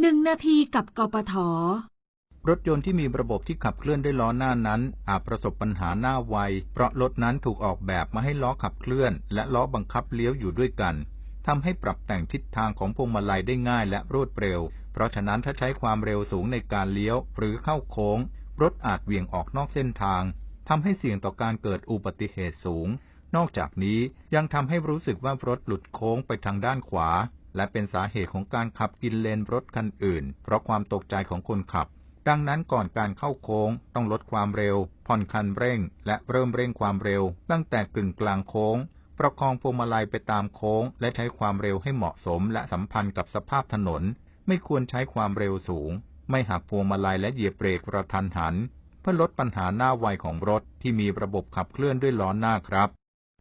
หนึ่งนาทีกับกปทรถยนต์ที่มีระบบที่ขับเคลื่อนด้วยล้อหน้านั้น อาจประสบปัญหาหน้าไว เพราะรถนั้นถูกออกแบบมาให้ล้อขับเคลื่อน และล้อบังคับเลี้ยวอยู่ด้วยกันทำให้ปรับแต่งทิศทางของพวงมาลัยได้ง่ายและรวดเร็ว เพราะฉะนั้นถ้าใช้ความเร็วสูงในการเลี้ยว หรือเข้าโค้ง รถอาจเหวี่ยงออกนอกเส้นทางทำให้เสี่ยงต่อการเกิดอุบัติเหตุสูง นอกจากนี้ยังทำให้รู้สึกว่ารถหลุดโค้งไปทางด้านขวา และเป็นสาเหตุของการขับกินเลนรถคันอื่น เพราะความตกใจของคนขับ ดังนั้นก่อนการเข้าโค้งต้องลดความเร็ว ผ่อนคันเร่ง และเริ่มเร่งความเร็ว ตั้งแต่กึ่งกลางโค้ง ประคองพวงมาลัยไปตามโค้ง และใช้ความเร็วให้เหมาะสม และสัมพันธ์กับสภาพถนน ไม่ควรใช้ความเร็วสูง ไม่หักพวงมาลัยและเหยียบเบรกกระทันหัน เพื่อลดปัญหาหน้าไวของรถที่มีระบบขับเคลื่อนด้วยล้อหน้าครับ